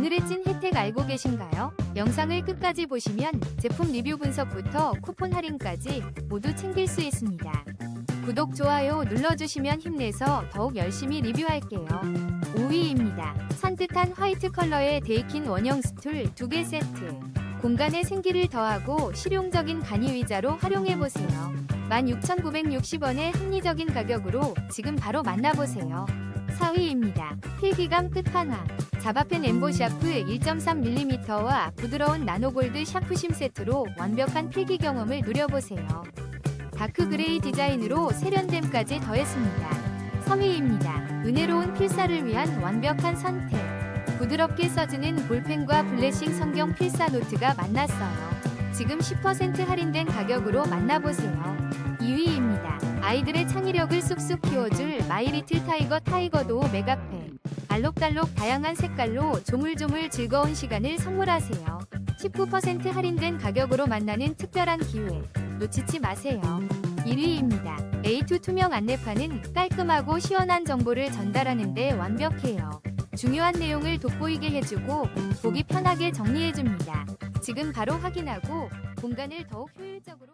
오늘의 찐 혜택 알고 계신가요? 영상을 끝까지 보시면 제품 리뷰 분석부터 쿠폰 할인까지 모두 챙길 수 있습니다. 구독, 좋아요 눌러주시면 힘내서 더욱 열심히 리뷰할게요. 5위입니다. 산뜻한 화이트 컬러의 데이킨 원형 스툴 2개 세트. 공간에 생기를 더하고 실용적인 간이 의자로 활용해보세요. 16,960원의 합리적인 가격으로 지금 바로 만나보세요. 4위입니다. 필기감 끝판왕. 자바펜 엠보 샤프 1.3mm와 부드러운 나노골드 샤프심 세트로 완벽한 필기 경험을 누려보세요. 다크 그레이 디자인으로 세련됨까지 더했습니다. 3위입니다. 은혜로운 필사를 위한 완벽한 선택. 부드럽게 써주는 볼펜과 블레싱 성경 필사 노트가 만났어요. 지금 10% 할인된 가격으로 만나보세요. 2위입니다. 아이들의 창의력을 쑥쑥 키워줄 마이리틀 타이거 타이거도 메가팩. 알록달록 다양한 색깔로 조물조물 즐거운 시간을 선물하세요. 19% 할인된 가격으로 만나는 특별한 기회. 놓치지 마세요. 1위입니다. A2 투명 안내판은 깔끔하고 시원한 정보를 전달하는데 완벽해요. 중요한 내용을 돋보이게 해주고 보기 편하게 정리해줍니다. 지금 바로 확인하고 공간을 더욱 효율적으로